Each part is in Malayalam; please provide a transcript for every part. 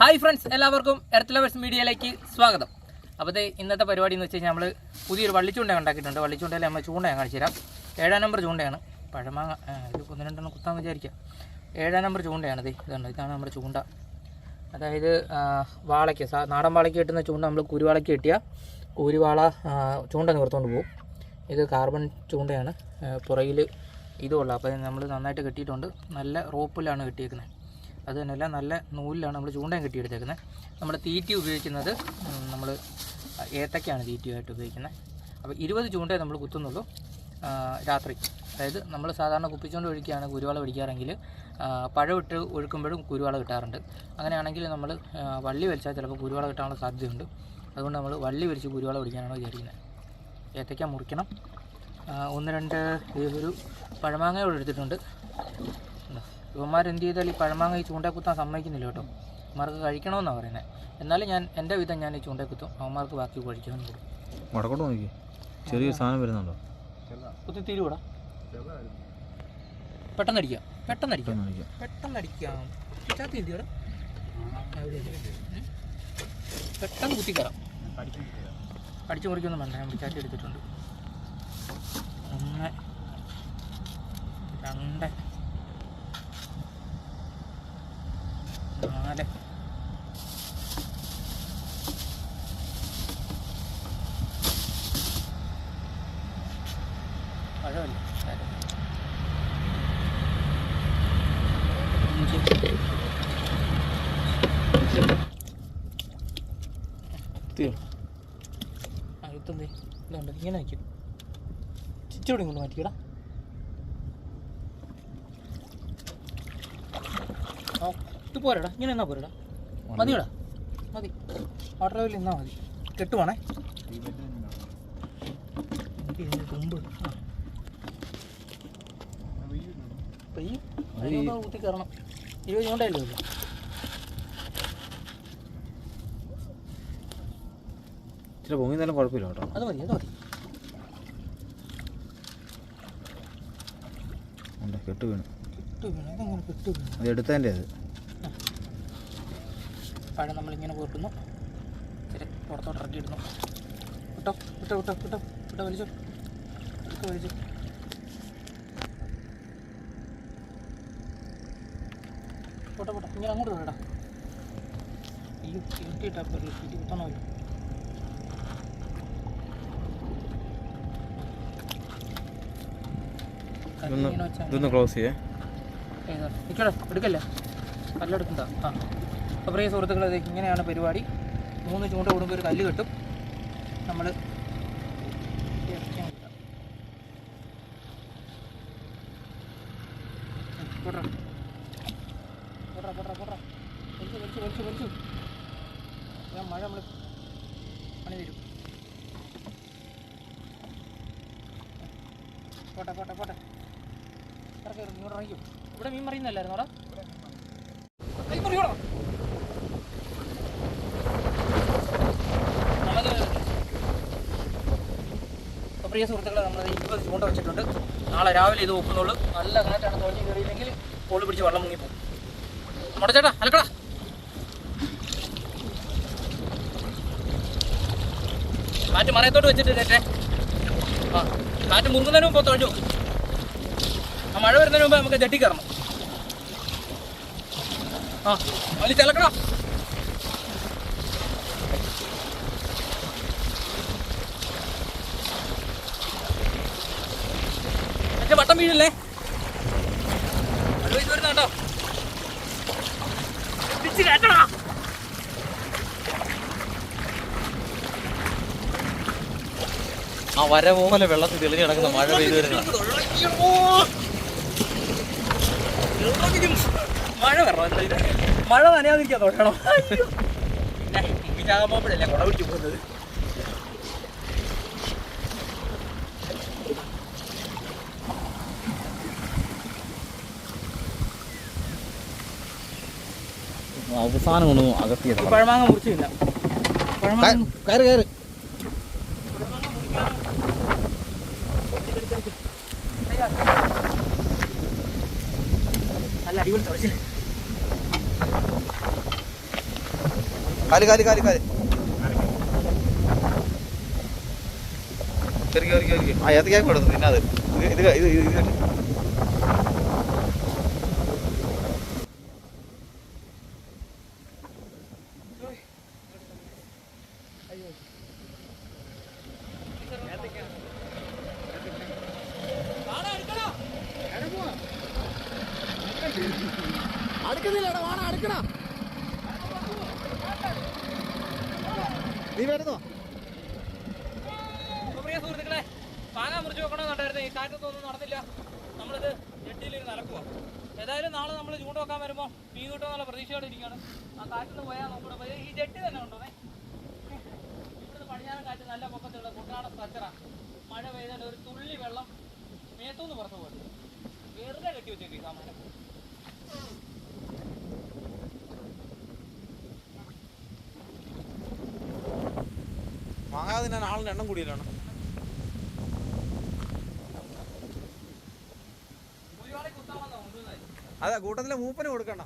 ഹായ് ഫ്രണ്ട്സ് എല്ലാവർക്കും എർത്ത് ലവേഴ്സ് മീഡിയയിലേക്ക് സ്വാഗതം. അപ്പോൾ ഇന്നത്തെ പരിപാടി എന്ന് വെച്ച് കഴിഞ്ഞാൽ നമ്മൾ പുതിയൊരു വള്ളിച്ചൂണ്ട ഉണ്ടാക്കിയിട്ടുണ്ട്. വള്ളിച്ചൂണ്ടയിൽ നമ്മൾ ചൂണ്ട ഞാൻ കാണിച്ചു തരാം. ഏഴാം നമ്പർ ചൂണ്ടയാണ്. പഴമാങ്ങ ഒരു ഒന്ന് രണ്ടെണ്ണം കുത്താൻ വിചാരിക്കാം. ഏഴാം നമ്പർ ചൂണ്ടയാണ് ഇത് ഇതുണ്ട് ഇതാണ് നമ്മുടെ ചൂണ്ട. അതായത് വാളയ്ക്ക് നാടൻ വാളയ്ക്ക് കിട്ടുന്ന ചൂണ്ട നമ്മൾ കുരുവാളയ്ക്ക് കിട്ടിയാൽ കുരുവാള ചൂണ്ട നിവർത്തുകൊണ്ട് പോകും ഇത് കാർബൺ ചൂണ്ടയാണ്. പുറകിൽ ഇതുമുള്ള അപ്പോൾ നമ്മൾ നന്നായിട്ട് കെട്ടിയിട്ടുണ്ട്. നല്ല റോപ്പിലാണ് കെട്ടിയേക്കുന്നത് അത് തന്നെയല്ല നല്ല നൂലിലാണ് നമ്മൾ ചൂണ്ടയും കെട്ടിയെടുത്തേക്കുന്നത്. നമ്മുടെ തീറ്റി ഉപയോഗിക്കുന്നത് നമ്മൾ ഏത്തക്കയാണ് തീറ്റിയായിട്ട് ഉപയോഗിക്കുന്നത്. അപ്പോൾ ഇരുപത് ചൂണ്ടേ നമ്മൾ കുത്തുന്നുള്ളൂ രാത്രി. അതായത് നമ്മൾ സാധാരണ കുപ്പിച്ചുകൊണ്ട് ഒഴിക്കുകയാണ് കുരുവാള പിടിക്കാറെങ്കിൽ പഴമിട്ട് ഒഴുക്കുമ്പോഴും കുരുവാള കിട്ടാറുണ്ട്. അങ്ങനെയാണെങ്കിൽ നമ്മൾ വള്ളി വലിച്ചാൽ ചിലപ്പോൾ കുരുവാള കിട്ടാനുള്ള സാധ്യതയുണ്ട്. അതുകൊണ്ട് നമ്മൾ വള്ളി വലിച്ച് കുരുവാള പിടിക്കാനാണ് വിചാരിക്കുന്നത്. ഏത്തക്ക മുറിക്കണം. ഒന്ന് രണ്ട് ഒരു പഴമാങ്ങയോട് എടുത്തിട്ടുണ്ട്. ഇവന്മാർ എന്ത് ചെയ്താൽ ഈ പഴമാങ്ങ ഈ ചൂണ്ട കുത്താൻ സമ്മതിക്കുന്നില്ല കേട്ടോ. അവന്മാർക്ക് കഴിക്കണമെന്നാണ് പറയുന്നത് എന്നാലും ഞാൻ എന്റെ വിധം ഞാൻ ഈ ചൂണ്ടക്കുത്തും. അവന്മാർക്ക് ബാക്കി കഴിക്കാൻ കൊടുക്കും. വടക്കോട്ട് നോക്കി ചെറിയ സാധനം വരുന്നുണ്ടോ? കുത്തി തീരുകൂടാ പെട്ടെന്ന് അടിക്കാം. പെട്ടെന്ന് അടിക്കാം. ഇതൊന്ന് പെട്ടെന്ന് അടിക്കാം. ചാത്തി എന്തിയോടെ? പെട്ടെന്ന് കുത്തി കയറാം. അടിച്ചു മുറിക്കൊന്നും വേണ്ട. ഞാൻ ചാറ്റി എടുത്തിട്ടുണ്ട്. ഒന്ന് രണ്ട്. നാല്. പഴമല്ലേ ഇതെന്തേ ഇതുണ്ട്. ഇങ്ങനെ വയ്ക്കും ചിച്ചോടി കൊണ്ട് മാറ്റിക്കടാ. ആ ഇത് പോരടാ ഇങ്ങനെ എന്നാ പോരടാ. മതിയടാ. മതി. വാട്ടർ ലെവലിൽ നിന്നാ മതി. കെട്ടുവാണേ. തുമ്പ്. പെയ്യും. അതിനൊന്ന് കുത്തി കയറണം. ഇരുപത് കൊണ്ടല്ലേ ഉള്ളൂ. ഇച്ചിരി പൊങ്ങി തന്നെ കുഴപ്പമില്ല കേട്ടോ. അത് മതി അത് മതി. കെട്ട് വീണ്. കെട്ട് വീണു. അതെങ്ങനെ കെട്ട് വീണു. അത് എടുത്തതിന്റെ അത്. പഴം നമ്മളിങ്ങനെ കൂട്ടുന്നു ഇച്ചിരി പുറത്തോട്ട് ഇറക്കി ഇടുന്നു വിട്ടോ വിട്ടോ വിട്ടോ വിട്ടോ വിട്ടോ വലിച്ചോ. എടുക്ക വലിച്ചോ. പോട്ടെ പോട്ടെ ഇങ്ങനെ അങ്ങോട്ട് വേടാ അയ്യോ ചീട്ടിട്ടാ പോലെ. ചീട്ടി കുത്തണമല്ലോ ഇതൊന്ന് ക്ലോസ് ചെയ്യേ. എടുക്കല്ലേ? കല്ലെടുക്കണ്ട. ആ. അപ്പോൾ പ്രിയ സുഹൃത്തുക്കളെ ഇങ്ങനെയാണ് പരിപാടി. മൂന്ന് ചൂണ്ട കൂടുമ്പോൾ ഒരു കല്ല് കെട്ടും. നമ്മൾ മഴ നമ്മൾ പണി തരും പോട്ടെ പോട്ടെ പോട്ടെ ഇറക്കി ഇറക്കി ഇങ്ങോട്ട് ഇറങ്ങിക്കും. ഇവിടെ മീൻ മറിയുന്നല്ലായിരുന്നു അവിടെ? കൈ മുറിയോടാ നമുക്ക് അപ്പോൾ പ്രിയ സുഹൃത്തുക്കളെ നമ്മൾ ഇരുപത് ചൂണ്ട വെച്ചിട്ടുണ്ട്. നാളെ രാവിലെ ഇത് ഒക്കുന്നുള്ളൂ നല്ല കാറ്റാണ് തോന്നി കയറിയില്ലെങ്കിൽ കോൾ പിടിച്ച് വെള്ളം മുങ്ങിപ്പോകും നമ്മുടെ ചേട്ടാ അലക്കടാ. കാറ്റ് മറയത്തോട്ട് വെച്ചിട്ട് കേട്ടേ ആ കാറ്റ് മുറുകുന്നതിന് മുമ്പ് തുഴഞ്ഞു ആ മഴ വരുന്നതിന് മുമ്പ് നമുക്ക് ജട്ടി കയറണം. ആ വലി വട്ടം വീഴല്ലേ? കയറ്റടാ. ആ വര പോലെ വെള്ളത്തിൽ തെളിഞ്ഞു കിടക്കുന്ന മഴ പെയ്തു വരുന്ന മഴ വരണം? മഴ നനയാതിരിക്കാൻ തൊഴണം പിന്നെ ഇങ്ങനെ ആകുമ്പോഴല്ലേ കുട പിടിച്ചു പോകുന്നത്? അവസാനം കൊണ്ട് അകത്തിയത്. പഴമാങ്ങ മുറിച്ചില്ല. കയറി കയറി നല്ല അടിപൊളി തുറച്ചില്ല കാൽ കാൽ കാൽ കാൽ. കയറി കയറി കയറി ആ ഏത്തക്കായ്ക്ക് കൊടുത്തു പിന്നെ അത്. ഇത് ഇത് ഇത്. ഇത് നീ വരുന്നോ? പ്രിയ സുഹൃത്തുക്കളെ പാങ്ങ മുറിച്ച് വെക്കണമെന്നുണ്ടായിരുന്നു ഈ കാറ്റത്തൊന്നും നടന്നില്ല. നമ്മളിത് ജെട്ടിയിലിരുന്ന് നടക്കുക ഏതായാലും നാളെ നമ്മൾ ചൂണ്ട വെക്കാൻ വരുമ്പോൾ മീൻ കിട്ടുമെന്നുള്ള പ്രതീക്ഷയോടെ ഇരിക്കുകയാണ്. ആ കാറ്റിന്ന് പോയാൽ നോക്കണം ഈ ജെട്ടി തന്നെ ഉണ്ടോ ഇവിടുന്ന് പടിഞ്ഞാറൻ കാറ്റ് നല്ല പൊക്കത്തുള്ള കുട്ടനാടൻ സ്ട്രക്ചറാ മഴ പെയ്താൽ ഒരു തുള്ളി വെള്ളം മേത്തൂന്ന് പുറത്ത് പോയി വെറുതെ കെട്ടി വെച്ചേക്ക് സാമാനം വാങ്ങാതെ ഞാൻ ആളിന് എണ്ണം കൂടിയല്ലാണ് അതെ കൂട്ടത്തിലെ മൂപ്പന് കൊടുക്കണ്ട.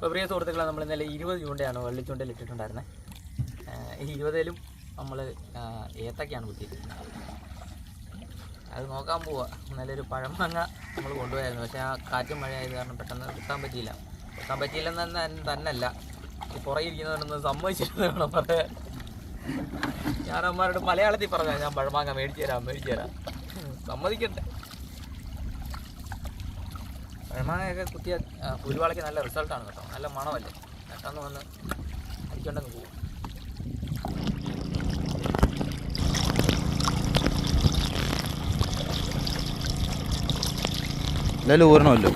അപ്പോൾ പ്രിയ സുഹൃത്തുക്കളെ നമ്മൾ ഇന്നലെ ഇരുപത് ചൂണ്ടയാണ് വെള്ളിച്ചൂണ്ടയിൽ ഇട്ടിട്ടുണ്ടായിരുന്നത് ഈ ഇരുപതിലും നമ്മൾ ഏത്തക്കയാണ് കുത്തിയിട്ടിരുന്നത് അത് നോക്കാൻ പോവുക നല്ലൊരു പഴമങ്ങ നമ്മൾ കൊണ്ടുപോയായിരുന്നു. പക്ഷേ ആ കാറ്റും മഴയായത് കാരണം പെട്ടെന്ന് കുത്താൻ പറ്റിയില്ല. കുത്താൻ പറ്റിയില്ലെന്ന് തന്നെ തന്നല്ല. ഈ പുറകിരിക്കുന്നവരൊന്ന് സമ്മതിച്ചിരുന്നു വേണം പറയാൻ. ഞാൻ അമ്മമാരോട് മലയാളത്തിൽ പറഞ്ഞാൽ ഞാൻ പഴമാങ്ങ മേടിച്ചു തരാം മേടിച്ചു തരാം. സമ്മതിക്കട്ടെ. പഴമാങ്ങയൊക്കെ കുത്തിയ കുരുവാളയ്ക്ക് നല്ല റിസൾട്ടാണ് കേട്ടോ. നല്ല മണമല്ലേ? പെട്ടെന്ന് വന്ന് അടിച്ചോണ്ടങ്ങ് പോകും എന്തായാലും ഊരണമല്ലോ?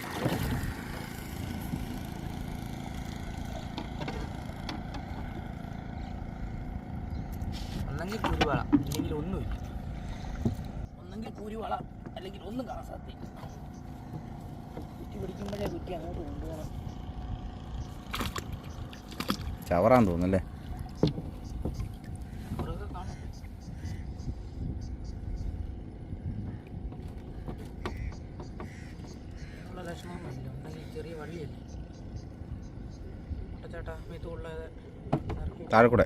താഴെ കൂടെ.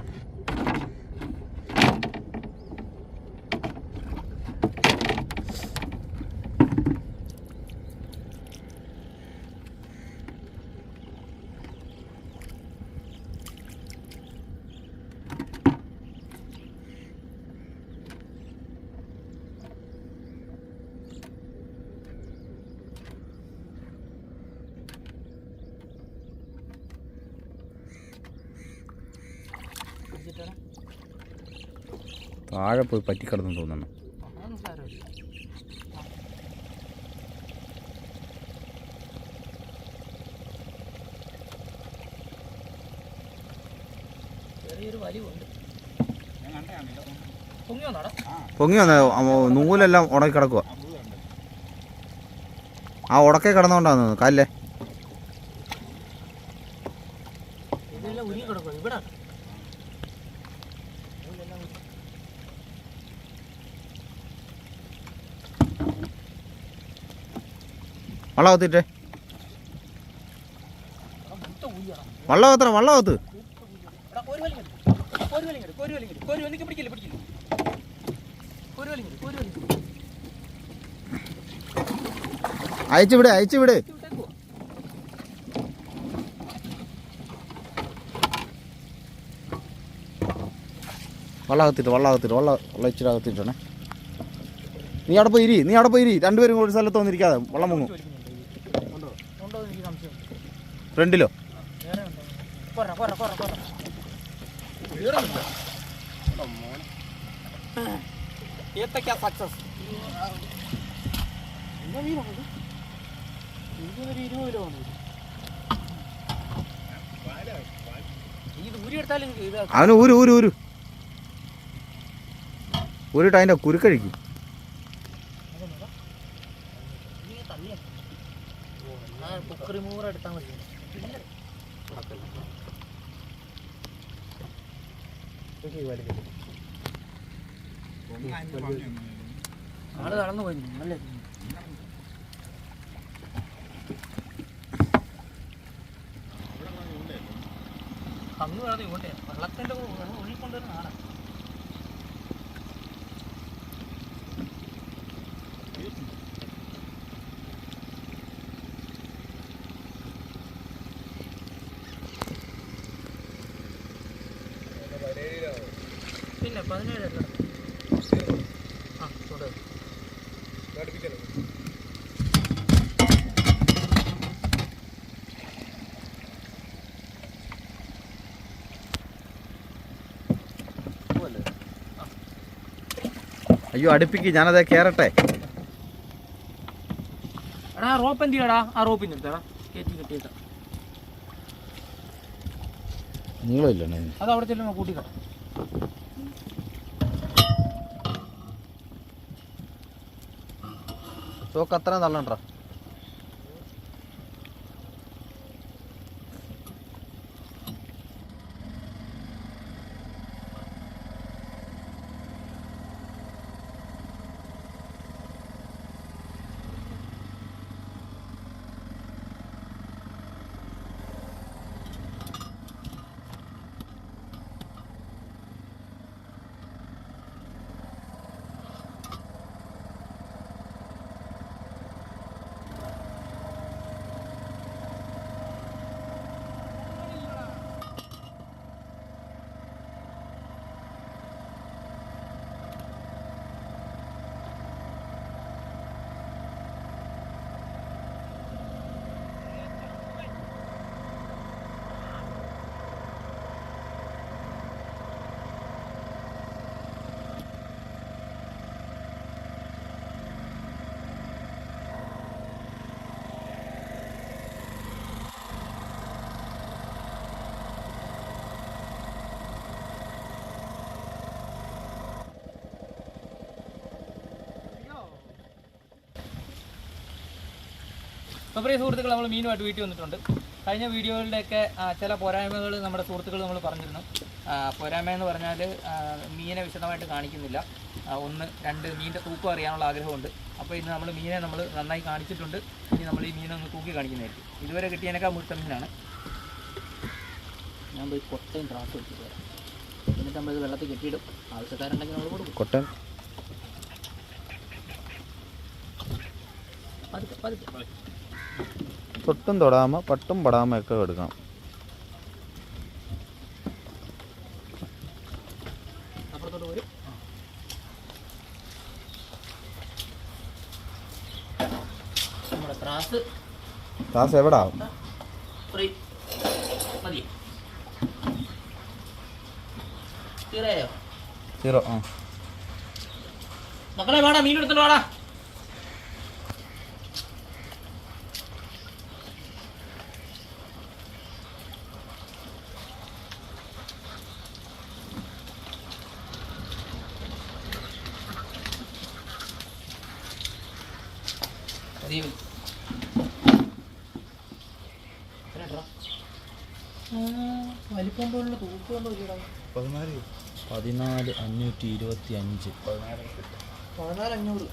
താഴെ പോയി പറ്റിക്കിടന്നു തോന്നുന്നു. പൊങ്ങി വന്ന നൂലെല്ലാം ഉണക്കി കിടക്കുക ആ ഉടക്കെ കിടന്നുകൊണ്ടാന്ന് തോന്നുന്നു കാലിലെ ഇതെല്ലാം ഉരുകി കിടക്കുക ഇവിടെ വള്ളം കത്തിട്ടെ വള്ളം കത്തണം വള്ളം കത്ത് ഒരു വലി ഒരു വലി ഒരു വലി ഒരു വലി പിടിക്കില്ല പിടിക്കില്ല ഒരു വലി ഒരു വലി അയച്ചു വിട് അയച്ചു വിട് വിട്ടേക്കുവാ വള്ളം കത്തിട്ട് വള്ള വള്ളം ഇച്ചിരി അകത്തിട്ടണേ. നീ അവിടെ പോയി നീ അവിടെ പോയി രണ്ടുപേരും ഒരു സ്ഥലത്ത് വന്നിരിക്കാതെ വള്ളം മുങ്ങും. ഫ്രണ്ടിലോ? ഏത്തക്ക സക്സസ് ഇരുപത് രൂപ അവന് ഊര് ഊര് ഊര്. ഊരിട്ട് അതിന്റെ കുരുക്കഴിക്കും ആൾ കടന്നു പോയി. അല്ലേ അന്ന് വേണം ഇങ്ങോട്ടേ വെള്ളത്തിന്റെ വെള്ളം ഒഴുകിക്കൊണ്ടുവരുന്ന ആളാ പിന്നെ പതിനേഴല്ല. ആ തുടരും അയ്യോ അടുപ്പിക്ക് ഞാനത് കയറട്ടെ എടാ ആ റോപ്പ് എന്ത് ചെയ്യടാ? ആ റോപ്പ് എടുത്തടാ കയറ്റി കെട്ടിയേക്കാം നീളമില്ലേ അത് അവിടെ ചെല്ലുമ്പോൾ കൂട്ടിക്കട്ടെ ತೋಕತ್ತನ ಅಲ್ಲನ್ರ അപ്പോൾ പ്രിയ സുഹൃത്തുക്കൾ നമ്മൾ മീനുമായിട്ട് വീട്ടിൽ വന്നിട്ടുണ്ട്. കഴിഞ്ഞ വീഡിയോകളുടെയൊക്കെ ചില പോരായ്മകൾ നമ്മുടെ സുഹൃത്തുക്കൾ നമ്മൾ പറഞ്ഞിരുന്നു. പോരായ്മ എന്ന് പറഞ്ഞാൽ മീനെ വിശദമായിട്ട് കാണിക്കുന്നില്ല. ഒന്ന് രണ്ട് മീനിന്റെ തൂക്കം അറിയാനുള്ള ആഗ്രഹമുണ്ട്. അപ്പോൾ ഇന്ന് നമ്മൾ മീനെ നമ്മൾ നന്നായി കാണിച്ചിട്ടുണ്ട്. ഇനി നമ്മൾ ഈ മീനെ ഒന്ന് തൂക്കി കാണിക്കുന്നതായിരിക്കും. ഇതുവരെ കിട്ടിയതിനേക്കാൾ മുഴുത്ത മീനാണ് ഞാൻ പോയി കൊട്ടയും ത്രാസ് വെച്ചിട്ട് വരാം. എന്നിട്ട് നമ്മൾ ഇത് വെള്ളത്തിൽ കെട്ടിയിടും. ആവശ്യക്കാരുണ്ടെങ്കിൽ നമ്മൾ കൊടുക്കും. കൊട്ടൻ. പതുക്കെ പതുക്കെ. തൊട്ടും തൊടാമ പട്ടും പടാമ ഒക്കെ എടുക്കാം ക്ലാസ് എവിടാ? സീറോ ആ മക്കളെ വേടാ മീൻ എടുത്തിട്ട് വേടാ. വലിപ്പം പോലുള്ള തൂക്കം ഇല്ലടാ? പതിനാല് പതിനാല് അഞ്ഞൂറ്റി ഇരുപത്തി അഞ്ച്. പതിനാല് അഞ്ഞൂറ്.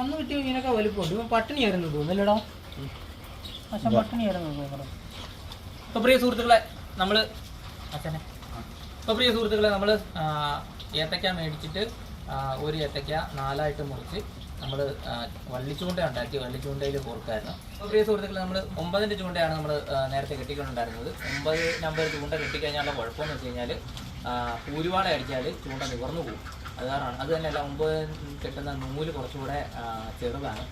അന്ന് കിട്ടിയ ഇങ്ങനൊക്കെ വലിപ്പമുണ്ട്. ഇവൻ പട്ടിണിയായിരുന്നു തോന്നുന്നല്ലേടാ പക്ഷെ പട്ടിണിയായിരുന്നു തോന്നുന്നു. അപ്പോൾ പ്രിയ സുഹൃത്തുക്കളെ നമ്മൾ അച്ഛനെ. അപ്പോൾ പ്രിയ സുഹൃത്തുക്കളെ നമ്മൾ ഏത്തക്ക മേടിച്ചിട്ട് ഒരു ഏത്തക്ക നാലായിട്ട് മുറിച്ച് നമ്മൾ വള്ളിച്ചൂണ്ട ഉണ്ടാക്കി വള്ളിച്ചൂണ്ടയിൽ കോർക്കായിരുന്നു. പ്രിയ സുഹൃത്തുക്കളെ നമ്മൾ ഒമ്പതിന്റെ ചൂണ്ടയാണ് നമ്മൾ നേരത്തെ കെട്ടിക്കൊണ്ടുണ്ടായിരുന്നത്. ഒമ്പത് നമ്പർ ചൂണ്ട കെട്ടിക്കഴിഞ്ഞാലുള്ള കുഴപ്പമെന്ന് വെച്ച് കഴിഞ്ഞാൽ പൂരുവാട അടിച്ചാൽ ചൂണ്ട നിവർന്നു പോകും. അത് കാരണമാണ് അത് തന്നെയല്ല ഒമ്പത് കെട്ടുന്ന നൂൽ കുറച്ചുകൂടെ ചെറുതാണ്.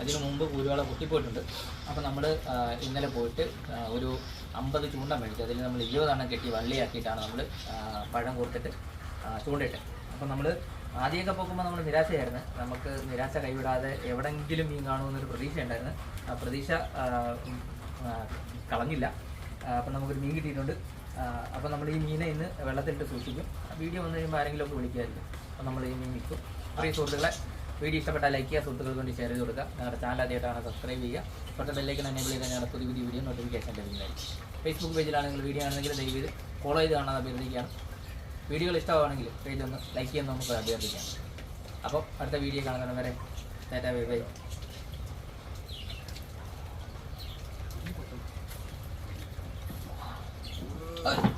അതിനു മുമ്പ് കൂരുവാള പൊട്ടിപ്പോയിട്ടുണ്ട്. അപ്പോൾ നമ്മൾ ഇന്നലെ പോയിട്ട് ഒരു അമ്പത് ചൂണ്ട മേടിച്ചു. അതിൽ നമ്മൾ ഇരുപതെണ്ണം കെട്ടി വള്ളിയാക്കിയിട്ടാണ് നമ്മൾ പഴം കൊടുത്തിട്ട് ചൂണ്ടയിട്ട് അപ്പോൾ നമ്മൾ ആദ്യമൊക്കെ പോകുമ്പോൾ നമ്മൾ നിരാശയായിരുന്നു. നമുക്ക് നിരാശ കൈവിടാതെ എവിടെങ്കിലും മീൻ കാണുമെന്നൊരു പ്രതീക്ഷ ഉണ്ടായിരുന്നു ആ പ്രതീക്ഷ കളഞ്ഞില്ല അപ്പം നമുക്കൊരു മീൻ കിട്ടിയിട്ടുണ്ട്. അപ്പം നമ്മൾ ഈ മീനെ ഇന്ന് വെള്ളത്തിലിട്ട് സൂക്ഷിക്കും. വീഡിയോ വന്നു കഴിയുമ്പോൾ ആരെങ്കിലും ഒക്കെ വിളിക്കുമായിരിക്കും. അപ്പം നമ്മൾ ഈ മീൻ വിൽക്കും. പ്രിയ സുഹൃത്തുക്കളെ വീഡിയോ ഇഷ്ടപ്പെട്ടാൽ ലൈക്ക് ചെയ്യുക സുഹൃത്തുക്കൾക്ക് വേണ്ടി ഷെയർ ചെയ്ത് കൊടുക്കുക. ഞങ്ങളുടെ ചാനൽ ആദ്യമായിട്ടാണ് സബ്സ്ക്രൈബ് ചെയ്യുക. തൊട്ട് ബെല്ലേക്ക് എനേബിൾ ചെയ്താൽ ഞങ്ങളുടെ പുതിയ പുതിയ വീഡിയോ നോട്ടിഫിക്കേഷൻ ലഭിക്കുന്നതായിരിക്കും. ഫേസ്ബുക്ക് പേജിലാണെങ്കിൽ വീഡിയോ ആണെങ്കിൽ ദയവ് ചെയ്ത് ഫോളോ ചെയ്ത് കാണാൻ അഭ്യർത്ഥിക്കുകയാണ്. വീഡിയോകൾ ഇഷ്ടമാണെങ്കിൽ പേജ് ഒന്ന് ലൈക്ക് ചെയ്യാൻ നമുക്ക് അഭ്യർത്ഥിക്കാം അപ്പോൾ അടുത്ത വീഡിയോ കാണുന്നത് വരെ ടാറ്റാ ബൈ ബൈ ay.